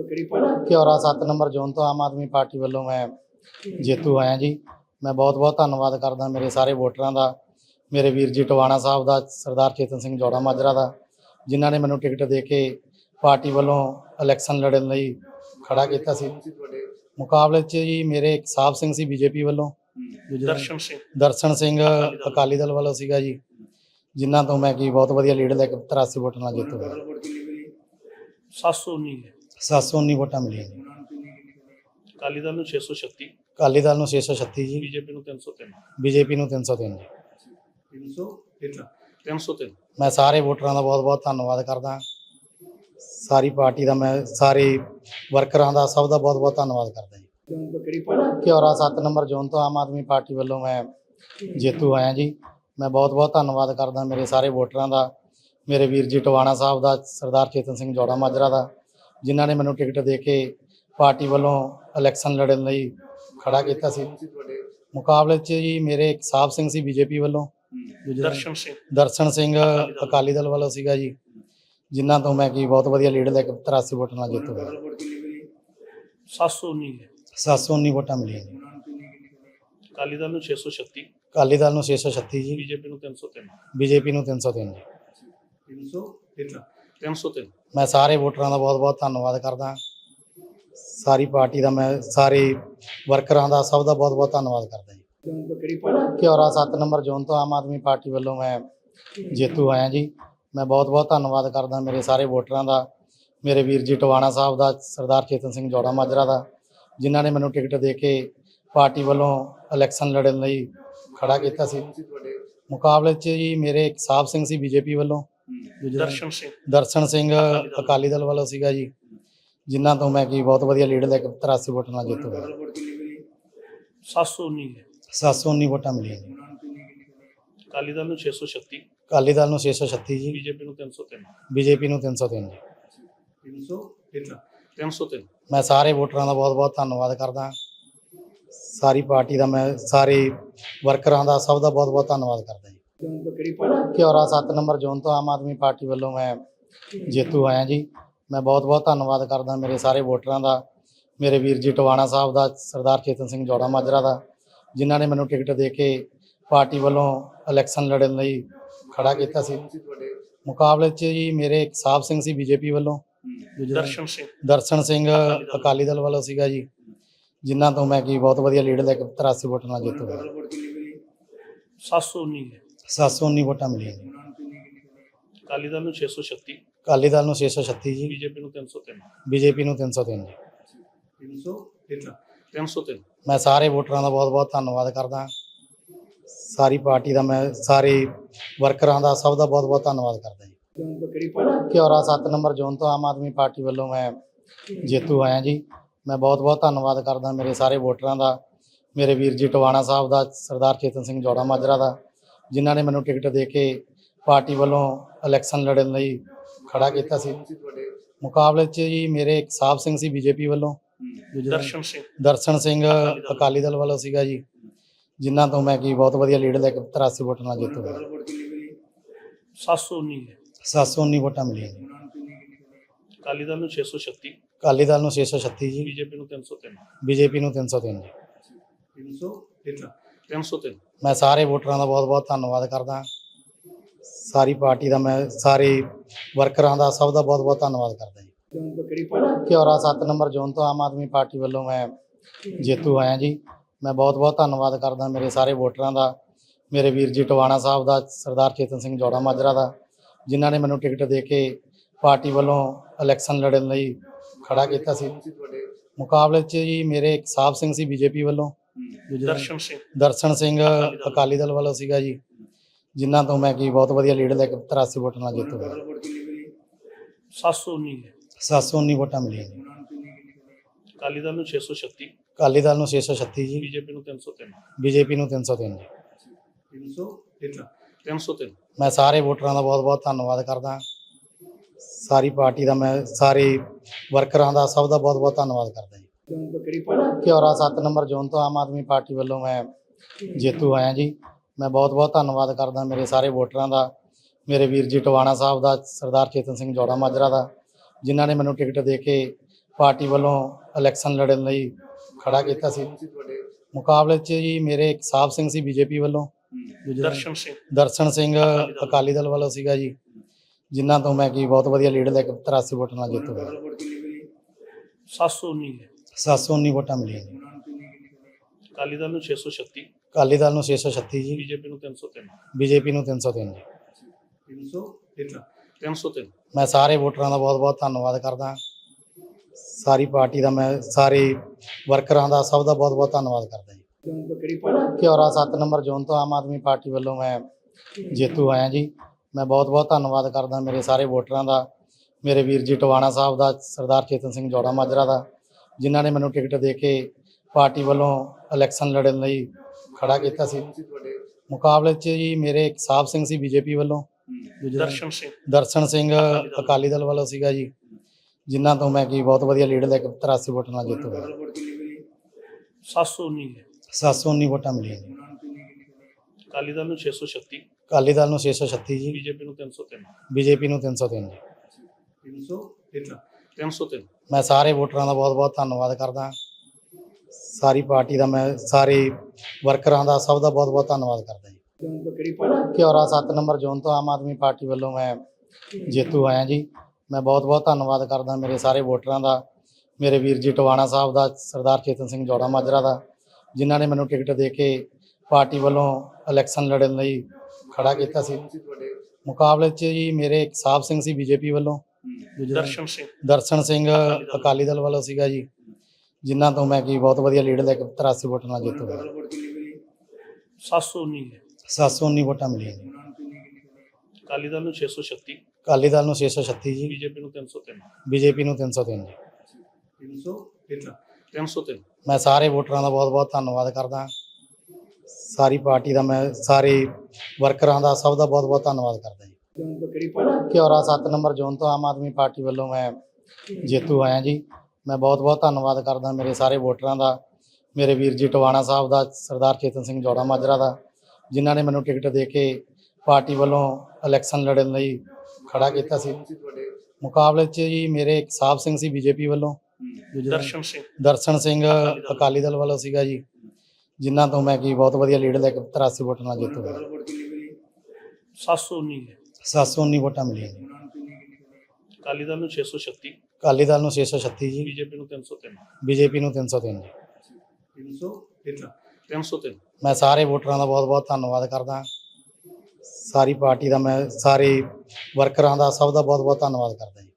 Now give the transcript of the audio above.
ਤੋਂ ਕਿਹੜੀ party ਕਿਉਰਾ 7 number zone ਤੋਂ ਆਮ ਆਦਮੀ ਪਾਰਟੀ ਵੱਲੋਂ ਮੈਂ ਜੇਤੂ ਆਇਆ ਜੀ। ਮੈਂ ਬਹੁਤ ਬਹੁਤ ਧੰਨਵਾਦ ਕਰਦਾ ਮੇਰੇ ਸਾਰੇ ਵੋਟਰਾਂ ਦਾ ਮੇਰੇ ਵੀਰ ਜੀ ਟਵਾਣਾ ਸਾਹਿਬ ਦਾ ਸਰਦਾਰ ਚੇਤਨ ਸਿੰਘ ਜੋੜਾ ਮਾਜਰਾ ਦਾ ਜਿਨ੍ਹਾਂ ਨੇ ਮੈਨੂੰ ਟਿਕਟ ਦੇ ਕੇ ਪਾਰਟੀ ਵੱਲੋਂ ਇਲੈਕਸ਼ਨ ਲੜਨ ਲਈ ਖੜਾ ਕੀਤਾ ਸੀ। ਮੁਕਾਬਲੇ 'ਚ ਜੀ ਮੇਰੇ ਇੱਕ ਸਾਹਿਬ ਸਿੰਘ ਸੀ ਬੀਜੇਪੀ ਵੱਲੋਂ ਦਰਸ਼ਨ ਸਿੰਘ। ਦਰਸ਼ਨ ਸਿੰਘ ਅਕਾਲੀ ਦਲ। ਵੱਲੋਂ ਸੀਗਾ ਜੀ ਜਿਨ੍ਹਾਂ ਤੋਂ ਮੈਂ ਕੀ ਬਹੁਤ ਵਧੀਆ ਲੀਡ ਲੈ ਕੇ 83 ਵੋਟਾਂ ਨਾਲ ਜਿੱਤ ਹੋਇਆ। ਵੋਟ ਕਿੰਨੀ ਮਿਲੀ 719 ਹੈ 719 ਵੋਟਾਂ ਮਿਲੀਆਂ ਜੀ। ਅਕਾਲੀ ਦਲ ਨੂੰ 636 ਅਕਾਲੀ ਦਲ ਨੂੰ 636 ਜੀ। ਬੀਜੇਪੀ ਨੂੰ 303 ਬੀਜੇਪੀ ਨੂੰ 303 ਜੀ। 313 303 ਮੈਂ ਸਾਰੇ ਵੋਟਰਾਂ ਦਾ ਬਹੁਤ-ਬਹੁਤ ਧੰਨਵਾਦ ਕਰਦਾ। ਸਾਰੀ ਪਾਰਟੀ ਦਾ ਮੈਂ ਸਾਰੇ ਵਰਕਰਾਂ ਦਾ ਸਭ ਦਾ ਬਹੁਤ-ਬਹੁਤ ਧੰਨਵਾਦ ਕਰਦਾ ਜੀ। ਕਿਹੜੀ ਪਾਰਟੀ ਕਿਉਰਾ 7 ਨੰਬਰ ਜ਼ੋਨ ਤੋਂ ਆਮ ਆਦਮੀ ਪਾਰਟੀ ਵੱਲੋਂ ਮੈਂ ਜੇਤੂ ਆਇਆ ਜੀ। ਮੈਂ ਬਹੁਤ-ਬਹੁਤ ਧੰਨਵਾਦ ਕਰਦਾ ਮੇਰੇ ਸਾਰੇ ਵੋਟਰਾਂ ਦਾ। ਮੇਰੇ ਵੀਰ ਜੀ ਟਵਾਣਾ ਸਾਹਿਬ ਦਾ ਸਰਦਾਰ ਚੇਤਨ ਸਿੰਘ ਜੋੜਾ ਮਾਜਰਾ ਦਾ। ਜਿਨ੍ਹਾਂ ਨੇ ਮੈਨੂੰ ਟਿਕਟ ਦੇ ਕੇ ਪਾਰਟੀ ਵੱਲੋਂ ਇਲੈਕਸ਼ਨ ਲੜਨ ਲਈ ਖੜਾ ਕੀਤਾ ਸੀ। ਮੁਕਾਬਲੇ 'ਚ ਜੀ ਮੇਰੇ ਇੱਕ ਸਾਹਿਬ ਸਿੰਘ ਸੀ ਬੀਜੇਪੀ ਵੱਲੋਂ ਦਰਸ਼ਨ ਸਿੰਘ। ਦਰਸ਼ਨ ਸਿੰਘ ਅਕਾਲੀ ਦਲ। ਵੱਲੋਂ ਸੀਗਾ ਜੀ ਜਿਨ੍ਹਾਂ ਤੋਂ ਮੈਂ ਕੀ ਬਹੁਤ ਵਧੀਆ ਲੀਡ ਲੈ ਕੇ 83 ਵੋਟਾਂ ਨਾਲ ਜਿੱਤ ਮਿਲੀ 719 ਹੈ 719 ਵੋਟਾਂ ਮਿਲੀਆਂ ਜੀ। ਅਕਾਲੀ ਦਲ ਨੂੰ 636 ਅਕਾਲੀ ਦਲ ਨੂੰ 636 ਜੀ। ਬੀਜੇਪੀ ਨੂੰ 303 ਬੀਜੇਪੀ ਨੂੰ 303 ਜੀ। 313 303 ਮੈਂ ਸਾਰੇ ਵੋਟਰਾਂ ਦਾ ਬਹੁਤ ਬਹੁਤ ਧੰਨਵਾਦ ਕਰਦਾ। ਸਾਰੀ ਪਾਰਟੀ ਦਾ ਮੈਂ, ਸਾਰੇ ਵਰਕਰਾਂ ਦਾ, ਸਭ ਦਾ ਬਹੁਤ ਬਹੁਤ ਧੰਨਵਾਦ ਕਰਦਾ ਜੀ। ਜੋਨ ਤੋਂ 7 ਨੰਬਰ ਜ਼ੋਨ ਤੋਂ ਆਮ ਆਦਮੀ ਪਾਰਟੀ ਵੱਲੋਂ ਮੈਂ ਜੇਤੂ ਆਇਆ ਜੀ। ਮੈਂ ਬਹੁਤ ਬਹੁਤ ਧੰਨਵਾਦ ਕਰਦਾ ਮੇਰੇ ਸਾਰੇ ਵੋਟਰਾਂ ਦਾ, ਮੇਰੇ ਵੀਰ ਜੀ ਟਵਾਣਾ ਸਾਹਿਬ ਦਾ, ਸਰਦਾਰ ਚੇਤਨ ਸਿੰਘ ਜੋੜਾ ਮਾਜਰਾ ਦਾ, ਜਿਨ੍ਹਾਂ ਨੇ ਮੈਨੂੰ ਟਿਕਟ ਦੇ ਕੇ ਪਾਰਟੀ ਵੱਲੋਂ ਇਲੈਕਸ਼ਨ ਲੜਨ ਲਈ ਖੜਾ ਕੀਤਾ ਸੀ। ਮੁਕਾਬਲੇ 'ਚ ਜੀ ਮੇਰੇ ਇੱਕ ਸਾਹਿਬ ਸਿੰਘ ਸੀ ਬੀਜੇਪੀ ਵੱਲੋਂ। ਦਰਸ਼ਨ ਸਿੰਘ। ਦਰਸ਼ਨ ਸਿੰਘ ਅਕਾਲੀ ਦਲ। ਵੱਲੋਂ ਸੀਗਾ ਜੀ ਜਿਨ੍ਹਾਂ ਤੋਂ ਮੈਂ ਕੀ ਬਹੁਤ ਵਧੀਆ ਲੀਡ ਲੈ ਕੇ 83 ਵੋਟਾਂ ਨਾਲ ਜਿੱਤ ਹੋਇਆ। ਵੋਟ ਕਿੰਨੀ ਮਿਲੀ 719 ਹੈ 719 ਵੋਟਾਂ ਮਿਲੀਆਂ ਜੀ। ਅਕਾਲੀ ਦਲ ਨੂੰ 636 ਅਕਾਲੀ ਦਲ ਨੂੰ 636 ਜੀ। ਬੀਜੇਪੀ ਨੂੰ 303 ਬੀਜੇਪੀ ਨੂੰ 303 ਜੀ। 313 303 ਮੈਂ ਸਾਰੇ ਵੋਟਰਾਂ ਦਾ ਬਹੁਤ ਬਹੁਤ ਧੰਨਵਾਦ ਕਰਦਾ। ਸਾਰੀ ਪਾਰਟੀ ਦਾ ਮੈਂ ਸਾਰੇ ਵਰਕਰਾਂ ਦਾ ਸਭ ਦਾ ਬਹੁਤ ਬਹੁਤ ਧੰਨਵਾਦ ਕਰਦਾ। ਕਿਉਰਾ 7 ਨੰਬਰ ਜ਼ੋਨ ਤੋਂ ਆਮ ਆਦਮੀ ਪਾਰਟੀ ਵੱਲੋਂ ਮੈਂ ਜੇਤੂ ਆਇਆ ਜੀ। ਮੈਂ ਬਹੁਤ ਬਹੁਤ ਧੰਨਵਾਦ ਕਰਦਾ ਮੇਰੇ ਸਾਰੇ ਵੋਟਰਾਂ ਦਾ ਮੇਰੇ ਵੀਰ ਜੀ ਟਵਾਣਾ ਸਾਹਿਬ ਦਾ ਸਰਦਾਰ ਚੇਤਨ ਸਿੰਘ ਜੋੜਾ ਮਾਜਰਾ ਦਾ ਜਿਨ੍ਹਾਂ ਨੇ ਮੈਨੂੰ ਟਿਕਟ ਦੇ ਕੇ ਪਾਰਟੀ ਵੱਲੋਂ ਇਲੈਕਸ਼ਨ ਲੜਨ ਲਈ ਖੜਾ ਕੀਤਾ ਸੀ। ਮੁਕਾਬਲੇ 'ਚ ਜੀ ਮੇਰੇ ਇੱਕ ਸਾਹਿਬ ਸਿੰਘ ਸੀ ਬੀਜੇਪੀ ਵੱਲੋਂ ਦਰਸ਼ਨ ਸਿੰਘ। ਦਰਸ਼ਨ ਸਿੰਘ ਅਕਾਲੀ ਦਲ ਵੱਲੋਂ ਸੀਗਾ ਜੀ ਜਿਨ੍ਹਾਂ ਤੋਂ ਮੈਂ ਕੀ ਬਹੁਤ ਵਧੀਆ ਲੀਡ ਲੈ ਕੇ 83 ਵੋਟਾਂ ਨਾਲ ਜਿੱਤ ਮਿਲੀ 719 ਹੈ 719 ਵੋਟਾਂ ਮਿਲੀਆਂ ਜੀ ਅਕਾਲੀ ਦਲ ਨੂੰ 636 ਅਕਾਲੀ ਦਲ ਨੂੰ 636 ਜੀ। ਬੀਜੇਪੀ ਨੂੰ 303 ਬੀਜੇਪੀ ਨੂੰ 303 ਜੀ। 313 303 ਮੈਂ ਸਾਰੇ ਵੋਟਰਾਂ ਦਾ ਬਹੁਤ ਬਹੁਤ ਧੰਨਵਾਦ ਕਰਦਾ ਸਾਰੀ ਪਾਰਟੀ ਦਾ ਮੈਂ ਸਾਰੇ ਵਰਕਰਾਂ ਦਾ ਸਭ ਦਾ ਬਹੁਤ ਬਹੁਤ ਧੰਨਵਾਦ ਕਰਦਾ ਜੀ। ਕਿਹੜੀ ਪਾਰਟੀ ਕਿਉਰਾ 7 ਨੰਬਰ ਜ਼ੋਨ ਤੋਂ ਆਮ ਆਦਮੀ ਪਾਰਟੀ ਵੱਲੋਂ ਮੈਂ ਜੇਤੂ ਆਇਆ ਜੀ। ਮੈਂ ਬਹੁਤ ਬਹੁਤ ਧੰਨਵਾਦ ਕਰਦਾ ਮੇਰੇ ਸਾਰੇ ਵੋਟਰਾਂ ਦਾ ਮੇਰੇ ਵੀਰ ਜੀ ਟਵਾਣਾ ਸਾਹਿਬ ਦਾ ਸਰਦਾਰ ਚੇਤਨ ਸਿੰਘ ਜੋੜਾ ਮਾਜਰਾ ਦਾ ਜਿਨ੍ਹਾਂ ਨੇ ਮੈਨੂੰ ਟਿਕਟ ਦੇ ਕੇ ਪਾਰਟੀ ਵੱਲੋਂ ਇਲੈਕਸ਼ਨ ਲੜਨ ਲਈ ਖੜਾ ਕੀਤਾ ਸੀ। ਮੁਕਾਬਲੇ 'ਚ ਜੀ ਮੇਰੇ ਇੱਕ ਸਾਹਿਬ ਸਿੰਘ ਸੀ ਬੀਜੇਪੀ ਵੱਲੋਂ। ਦਰਸ਼ਨ ਸਿੰਘ। ਦਰਸ਼ਨ ਸਿੰਘ ਅਕਾਲੀ ਦਲ। ਵੱਲੋਂ ਸੀਗਾ ਜੀ ਜਿਨ੍ਹਾਂ ਤੋਂ ਮੈਂ ਕੀ ਬਹੁਤ ਵਧੀਆ ਲੀਡ ਲੈ ਕੇ 83 ਵੋਟਾਂ ਨਾਲ ਜਿੱਤ ਹੋਇਆ। ਵੋਟ ਕਿੰਨੀ ਮਿਲੀ 719 ਹੈ 719 ਵੋਟਾਂ ਮਿਲੀਆਂ। ਜੀ ਅਕਾਲੀ ਦਲ ਨੂੰ 636 ਅਕਾਲੀ ਦਲ ਨੂੰ 636 ਜੀ। ਬੀਜੇਪੀ ਨੂੰ 303 ਬੀਜੇਪੀ ਨੂੰ 303 ਜੀ 313 303 ਮੈਂ ਸਾਰੇ ਵੋਟਰਾਂ ਦਾ ਬਹੁਤ ਬਹੁਤ ਧੰਨਵਾਦ ਕਰਦਾ। ਸਾਰੀ ਪਾਰਟੀ ਦਾ ਮੈਂ, ਸਾਰੇ ਵਰਕਰਾਂ ਦਾ, ਸਭ ਦਾ ਬਹੁਤ ਬਹੁਤ ਧੰਨਵਾਦ ਕਰਦਾ ਜੀ। ਜੋਨ ਤੋਂ 7 ਨੰਬਰ ਜ਼ੋਨ ਤੋਂ ਆਮ ਆਦਮੀ ਪਾਰਟੀ ਵੱਲੋਂ ਮੈਂ ਜੇਤੂ ਆਇਆ ਜੀ। ਮੈਂ ਬਹੁਤ ਬਹੁਤ ਧੰਨਵਾਦ ਕਰਦਾ ਮੇਰੇ ਸਾਰੇ ਵੋਟਰਾਂ ਦਾ, ਮੇਰੇ ਵੀਰ ਜੀ ਟਵਾਣਾ ਸਾਹਿਬ ਦਾ, ਸਰਦਾਰ ਚੇਤਨ ਸਿੰਘ ਜੋੜਾ ਮਾਜਰਾ ਦਾ, ਜਿਨ੍ਹਾਂ ਨੇ ਮੈਨੂੰ ਟਿਕਟ ਦੇ ਕੇ ਪਾਰਟੀ ਵੱਲੋਂ ਇਲੈਕਸ਼ਨ ਲੜਨ ਲਈ ਖੜਾ ਕੀਤਾ ਸੀ। ਮੁਕਾਬਲੇ 'ਚ ਜੀ ਮੇਰੇ ਇੱਕ ਸਾਹਿਬ ਸਿੰਘ ਸੀ ਬੀਜੇਪੀ ਵੱਲੋਂ। ਦਰਸ਼ਨ ਸਿੰਘ। ਦਰਸ਼ਨ ਸਿੰਘ ਅਕਾਲੀ ਦਲ। ਵੱਲੋਂ ਸੀਗਾ ਜੀ ਜਿਨ੍ਹਾਂ ਤੋਂ ਮੈਂ ਕੀ ਬਹੁਤ ਵਧੀਆ ਲੀਡ ਲੈ ਕੇ 83 ਵੋਟਾਂ ਨਾਲ ਜਿੱਤ ਹੋਇਆ ਵੋਟ ਕਿੰਨੀ ਮਿਲੀ 719 ਹੈ 719 ਵੋਟਾਂ ਮਿਲੀਆਂ ਜੀ। ਅਕਾਲੀ ਦਲ ਨੂੰ 636 ਅਕਾਲੀ ਦਲ ਨੂੰ 636 ਜੀ। ਬੀਜੇਪੀ ਨੂੰ 303 ਬੀਜੇਪੀ ਨੂੰ 303 ਜੀ। 313 303 ਮੈਂ ਸਾਰੇ ਵੋਟਰਾਂ ਦਾ ਬਹੁਤ ਬਹੁਤ ਧੰਨਵਾਦ ਕਰਦਾ। ਸਾਰੀ ਪਾਰਟੀ ਦਾ ਮੈਂ ਸਾਰੇ ਵਰਕਰਾਂ ਦਾ ਸਭ ਦਾ ਬਹੁਤ ਬਹੁਤ ਧੰਨਵਾਦ ਕਰਦਾ। ਕਿਉਰਾ 7 ਨੰਬਰ ਜ਼ੋਨ ਤੋਂ ਆਮ ਆਦਮੀ ਪਾਰਟੀ ਵੱਲੋਂ ਮੈਂ ਜੇਤੂ ਆਇਆ ਜੀ। ਮੈਂ ਬਹੁਤ ਬਹੁਤ ਧੰਨਵਾਦ ਕਰਦਾ ਮੇਰੇ ਸਾਰੇ ਵੋਟਰਾਂ ਦਾ ਮੇਰੇ ਵੀਰ ਜੀ ਟਵਾਣਾ ਸਾਹਿਬ ਦਾ ਸਰਦਾਰ ਚੇਤਨ ਸਿੰਘ ਜੋੜਾ ਮਾਜਰਾ ਦਾ ਜਿਨ੍ਹਾਂ ਨੇ ਮੈਨੂੰ ਟਿਕਟ ਦੇ ਕੇ ਪਾਰਟੀ ਵੱਲੋਂ ਇਲੈਕਸ਼ਨ ਲੜਨ ਲਈ ਖੜਾ ਕੀਤਾ ਸੀ। ਮੁਕਾਬਲੇ 'ਚ ਜੀ ਮੇਰੇ ਇੱਕ ਸਾਹਿਬ ਸਿੰਘ ਸੀ ਬੀਜੇਪੀ ਵੱਲੋਂ ਦਰਸ਼ਨ ਸਿੰਘ। ਦਰਸ਼ਨ ਸਿੰਘ। ਅਕਾਲੀ ਦਲ। ਵੱਲੋਂ ਸੀਗਾ ਜੀ ਜਿਨ੍ਹਾਂ ਤੋਂ ਮੈਂ ਕੀ ਬਹੁਤ ਵਧੀਆ ਲੀਡ ਲੈ ਕੇ 83 ਵੋਟਾਂ ਨਾਲ ਜਿੱਤ ਮਿਲੀ 719 ਹੈ 719 ਵੋਟਾਂ ਮਿਲੀਆਂ ਜੀ। ਅਕਾਲੀ ਦਲ ਨੂੰ 636 ਅਕਾਲੀ ਦਲ ਨੂੰ 636 ਜੀ। ਬੀਜੇਪੀ ਨੂੰ 303 ਬੀਜੇਪੀ ਨੂੰ 303 ਜੀ। 300 ਕਿੰਨਾ 303 ਮੈਂ ਸਾਰੇ ਵੋਟਰਾਂ ਦਾ ਬਹੁਤ ਬਹੁਤ ਧੰਨਵਾਦ ਕਰਦਾ। ਸਾਰੀ ਪਾਰਟੀ ਦਾ ਮੈਂ ਸਾਰੇ ਵਰਕਰਾਂ ਦਾ ਸਭ ਦਾ ਬਹੁਤ ਬਹੁਤ ਧੰਨਵਾਦ ਕਰਦਾ ਜੀ। ਕਿਹੜੀ ਪਾਰਟੀ ਘਿਓਰਾ 7 ਨੰਬਰ ਜ਼ੋਨ ਤੋਂ ਆਮ ਆਦਮੀ ਪਾਰਟੀ ਵੱਲੋਂ ਮੈਂ ਜੇਤੂ ਆਇਆ ਜੀ। ਮੈਂ ਬਹੁਤ ਬਹੁਤ ਧੰਨਵਾਦ ਕਰਦਾ ਮੇਰੇ ਸਾਰੇ ਵੋਟਰਾਂ ਦਾ ਮੇਰੇ ਵੀਰ ਜੀ ਟਵਾਣਾ ਸਾਹਿਬ ਦਾ ਸਰਦਾਰ ਚੇਤਨ ਸਿੰਘ ਜੋੜਾ ਮਾਜਰਾ ਦਾ ਜਿਨ੍ਹਾਂ ਨੇ ਮੈਨੂੰ ਟਿਕਟ ਦੇ ਕੇ ਪਾਰਟੀ ਵੱਲੋਂ ਇਲੈਕਸ਼ਨ ਲੜਨ ਲਈ ਖੜਾ ਕੀਤਾ ਸੀ। ਮੁਕਾਬਲੇ 'ਚ ਜੀ ਮੇਰੇ ਇੱਕ ਸਾਹਿਬ ਸਿੰਘ ਸੀ ਬੀਜੇਪੀ ਵੱਲੋਂ। ਦਰਸ਼ਨ ਸਿੰਘ। ਦਰਸ਼ਨ ਸਿੰਘ ਅਕਾਲੀ ਦਲ। ਵੱਲੋਂ ਸੀਗਾ ਜੀ। ਜਿਨ੍ਹਾਂ ਤੋਂ ਮੈਂ ਕੀ ਬਹੁਤ ਵਧੀਆ ਲੀਡ ਲੈ ਕੇ 83 ਵੋਟਾਂ ਨਾਲ ਜਿੱਤ ਹੋਇਆ। ਟੋਟਲ ਵੋਟ ਕਿੰਨੀ ਮਿਲੀ 719 ਹੈ 719 ਵੋਟਾਂ ਮਿਲੀਆਂ ਜੀ। ਅਕਾਲੀ ਦਲ ਨੂੰ 636 ਅਕਾਲੀ ਦਲ ਨੂੰ 636 ਜੀ। ਬੀਜੇਪੀ ਨੂੰ 303 ਬੀਜੇਪੀ ਨੂੰ 303 ਜੀ। 300 ਕਿੰਨਾ 303 ਮੈਂ ਸਾਰੇ ਵੋਟਰਾਂ ਦਾ ਬਹੁਤ ਬਹੁਤ ਧੰਨਵਾਦ ਕਰਦਾ। ਸਾਰੀ ਪਾਰਟੀ ਦਾ ਮੈਂ, ਸਾਰੇ ਵਰਕਰਾਂ ਦਾ ਸਭ ਦਾ ਬਹੁਤ ਬਹੁਤ ਧੰਨਵਾਦ ਕਰਦਾ ਜੀ। ਤੁਹਾਨੂੰ ਘਿਓਰਾ 7 ਨੰਬਰ ਜ਼ੋਨ ਤੋਂ ਆਮ ਆਦਮੀ ਪਾਰਟੀ ਵੱਲੋਂ ਮੈਂ ਜੇਤੂ ਆਇਆ ਜੀ। ਮੈਂ ਬਹੁਤ ਬਹੁਤ ਧੰਨਵਾਦ ਕਰਦਾ ਮੇਰੇ ਸਾਰੇ ਵੋਟਰਾਂ ਦਾ, ਮੇਰੇ ਵੀਰ ਜੀ ਟਵਾਣਾ ਸਾਹਿਬ ਦਾ, ਸਰਦਾਰ ਚੇਤਨ ਸਿੰਘ ਜੋੜਾ ਮਾਜਰਾ ਦਾ, ਜਿਨ੍ਹਾਂ ਨੇ ਮੈਨੂੰ ਟਿਕਟ ਦੇ ਕੇ ਪਾਰਟੀ ਵੱਲੋਂ ਇਲੈਕਸ਼ਨ ਲੜਨ ਲਈ ਖੜਾ ਕੀਤਾ ਸੀ। ਮੁਕਾਬਲੇ 'ਚ ਜੀ ਮੇਰੇ ਇੱਕ ਸਾਹਿਬ ਸਿੰਘ ਸੀ ਬੀਜੇਪੀ ਵੱਲੋਂ। ਦਰਸ਼ਨ ਸਿੰਘ। ਦਰਸ਼ਨ ਸਿੰਘ ਅਕਾਲੀ ਦਲ। ਵੱਲੋਂ ਸੀਗਾ ਜੀ ਜਿਨ੍ਹਾਂ ਤੋਂ ਮੈਂ ਕੀ ਬਹੁਤ ਵਧੀਆ ਲੀਡ ਲੈ ਕੇ 83 ਵੋਟਾਂ ਨਾਲ ਜਿੱਤ ਹੋਇਆ। ਟੋਟਲ ਵੋਟ ਕਿੰਨੀ ਮਿਲੀ 719 ਹੈ 719 ਵੋਟਾਂ ਮਿਲੀਆਂ ਜੀ। ਅਕਾਲੀ ਦਲ ਨੂੰ 636 ਅਕਾਲੀ ਦਲ ਨੂੰ 636 ਜੀ। ਬੀਜੇਪੀ ਨੂੰ 303 ਬੀਜੇਪੀ ਨੂੰ 303 ਜੀ। 300 ਕਿੰਨਾ 303 ਮੈਂ ਸਾਰੇ ਵੋਟਰਾਂ ਦਾ ਬਹੁਤ ਬਹੁਤ ਧੰਨਵਾਦ ਕਰਦਾ। ਸਾਰੀ ਪਾਰਟੀ ਦਾ ਮੈਂ ਸਾਰੇ ਵਰਕਰਾਂ ਦਾ ਸਭ ਦਾ ਬਹੁਤ ਬਹੁਤ ਧੰਨਵਾਦ ਕਰਦਾ ਜੀ ਤੁਹਾਨੂੰ ਤਾਂ ਕਿਹੜੀ ਪਾਰਟੀ ਘਿਓਰਾ 7 ਨੰਬਰ ਜ਼ੋਨ ਤੋਂ ਆਮ ਆਦਮੀ ਪਾਰਟੀ ਵੱਲੋਂ ਮੈਂ ਜੇਤੂ ਆਇਆ ਜੀ। ਮੈਂ ਬਹੁਤ ਬਹੁਤ ਧੰਨਵਾਦ ਕਰਦਾ ਮੇਰੇ ਸਾਰੇ ਵੋਟਰਾਂ ਦਾ ਮੇਰੇ ਵੀਰ ਜੀ ਟਵਾਣਾ ਸਾਹਿਬ ਦਾ ਸਰਦਾਰ ਚੇਤਨ ਸਿੰਘ ਜੋੜਾ ਮਾਜਰਾ ਦਾ ਜਿਨ੍ਹਾਂ ਨੇ ਮੈਨੂੰ ਟਿਕਟ ਦੇ ਕੇ ਪਾਰਟੀ ਵੱਲੋਂ ਇਲੈਕਸ਼ਨ ਲੜਨ ਲਈ ਖੜਾ ਕੀਤਾ ਸੀ। ਮੁਕਾਬਲੇ 'ਚ ਜੀ ਮੇਰੇ ਇੱਕ ਸਾਹਿਬ ਸਿੰਘ ਸੀ ਬੀਜੇਪੀ ਵੱਲੋਂ ਦਰਸ਼ਨ ਸਿੰਘ। ਦਰਸ਼ਨ ਸਿੰਘ ਅਕਾਲੀ ਦਲ ਵੱਲੋਂ ਸੀਗਾ ਜੀ ਜਿਨ੍ਹਾਂ ਤੋਂ ਮੈਂ ਕੀ ਬਹੁਤ ਵਧੀਆ ਲੀਡ ਲੈ ਕੇ 83 ਵੋਟਾਂ ਨਾਲ ਜਿੱਤ ਮਿਲੀ 719 ਹੈ 719 ਵੋਟਾਂ ਮਿਲੀਆਂ ਜੀ। ਅਕਾਲੀ ਦਲ ਨੂੰ 636 ਅਕਾਲੀ ਦਲ ਨੂੰ 636 ਜੀ। ਬੀਜੇਪੀ ਨੂੰ 303 ਬੀਜੇਪੀ ਨੂੰ 303 ਜੀ। 300 ਕਿੰਨਾ 303 ਮੈਂ ਸਾਰੇ ਵੋਟਰਾਂ ਦਾ ਬਹੁਤ ਬਹੁਤ ਧੰਨਵਾਦ ਕਰਦਾ। ਸਾਰੀ ਪਾਰਟੀ ਦਾ ਮੈਂ ਸਾਰੇ ਵਰਕਰਾਂ ਦਾ ਸਭ ਦਾ ਬਹੁਤ ਬਹੁਤ ਧੰਨਵਾਦ ਕਰਦਾ ਜੀ।